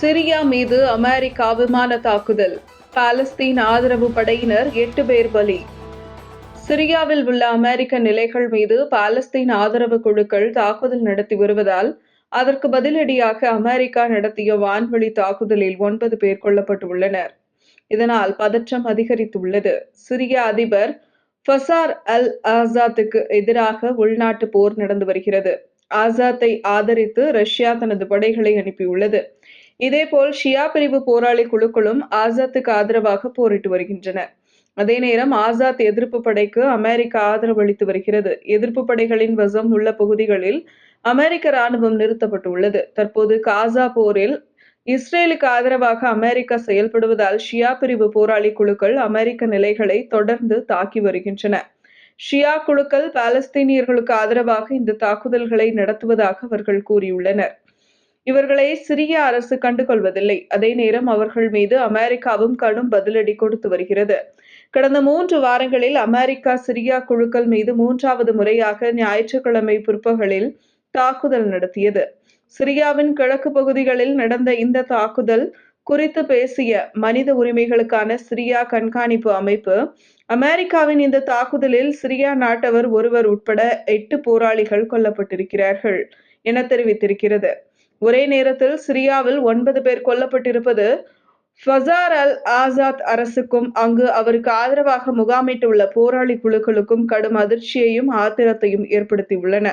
Syria மீது America விமான தாக்குதல். பாலஸ்தீன் ஆதரவு படையினர் எட்டு பேர் பலி. சிரியாவில் உள்ள அமெரிக்க நிலைகள் மீது பாலஸ்தீன் ஆதரவு குழுக்கள் தாக்குதல் நடத்தி வருவதால் அதற்கு பதிலடியாக அமெரிக்கா நடத்திய வான்வழி தாக்குதலில் ஒன்பது பேர் கொல்லப்பட்டுள்ளனர். இதனால் பதற்றம் அதிகரித்துள்ளது. சிரிய அதிபர் ஃபசார் அல் ஆசாத்துக்கு எதிராக உள்நாட்டு போர் நடந்து வருகிறது. ஆசாத்தை ஆதரித்து ரஷ்யா தனது படைகளை அனுப்பியுள்ளது. இதேபோல் ஷியா பிரிவு போராளி குழுக்களும் ஆசாத்துக்கு ஆதரவாக போரிட்டு வருகின்றன. அதே நேரம் ஆசாத் எதிர்ப்பு படைக்கு அமெரிக்கா ஆதரவு அளித்து வருகிறது. எதிர்ப்பு படைகளின் வசம் உள்ள பகுதிகளில் அமெரிக்க ராணுவம் நிறுத்தப்பட்டுள்ளது. தற்போது காசா போரில் இஸ்ரேலுக்கு ஆதரவாக அமெரிக்கா செயல்படுவதால் ஷியா பிரிவு போராளி குழுக்கள் அமெரிக்க நிலைகளை தொடர்ந்து தாக்கி வருகின்றன. ஷியா குழுக்கள் பாலஸ்தீனியர்களுக்கு ஆதரவாக இந்த தாக்குதல்களை நடத்துவதாக அவர்கள் கூறியுள்ளனர். இவர்களை சிரிய அரசு கண்டுகொள்வதில்லை. அதே நேரம் அவர்கள் மீது அமெரிக்காவும் கடும் பதிலடி கொடுத்து வருகிறது. கடந்த மூன்று வாரங்களில் அமெரிக்கா சிரியா குழுக்கள் மீது மூன்றாவது முறையாக ஞாயிற்றுக்கிழமை பிற்பகலில் தாக்குதல் நடத்தியது. சிரியாவின் கிழக்கு பகுதிகளில் நடந்த இந்த தாக்குதல் குறித்து பேசிய மனித உரிமைகளுக்கான சிரியா கண்காணிப்பு அமைப்பு அமெரிக்காவின் இந்த தாக்குதலில் சிரியா நாட்டவர் ஒருவர் உட்பட எட்டு போராளிகள் கொல்லப்பட்டிருக்கிறார்கள் என தெரிவித்திருக்கிறது. ஒரே நேரத்தில் சிரியாவில் ஒன்பது பேர் கொல்லப்பட்டிருப்பது ஃபசார் அல் ஆசாத் அரசுக்கும் அங்கு அவருக்கு ஆதரவாக முகாமிட்டுள்ள போராளி குழுக்களுக்கும் கடும் அதிர்ச்சியையும் ஆத்திரத்தையும் ஏற்படுத்தியுள்ளன.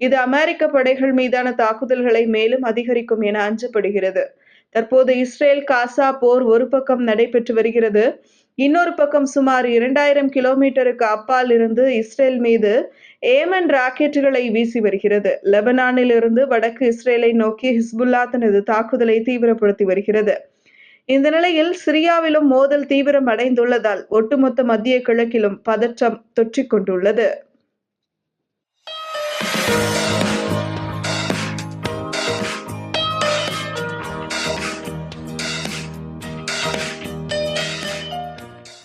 இது அமெரிக்க படைகள் மீதான தாக்குதல்களை மேலும் அதிகரிக்கும் என அஞ்சப்படுகிறது. தற்போது இஸ்ரேல் காசா போர் ஒரு பக்கம் நடைபெற்று வருகிறது. இன்னொரு பக்கம் சுமார் இரண்டாயிரம் கிலோமீட்டருக்கு அப்பால் இருந்து இஸ்ரேல் மீது ஏமன் ராக்கெட்டுகளை வீசி வருகிறது. லெபனானில் இருந்து வடக்கு இஸ்ரேலை நோக்கி ஹிஸ்புல்லா தனது தாக்குதலை தீவிரப்படுத்தி வருகிறது. இந்த நிலையில் சிரியாவிலும் மோதல் தீவிரம் அடைந்துள்ளதால் ஒட்டுமொத்த மத்திய கிழக்கிலும் பதற்றம் தொற்றிக்கொண்டுள்ளது.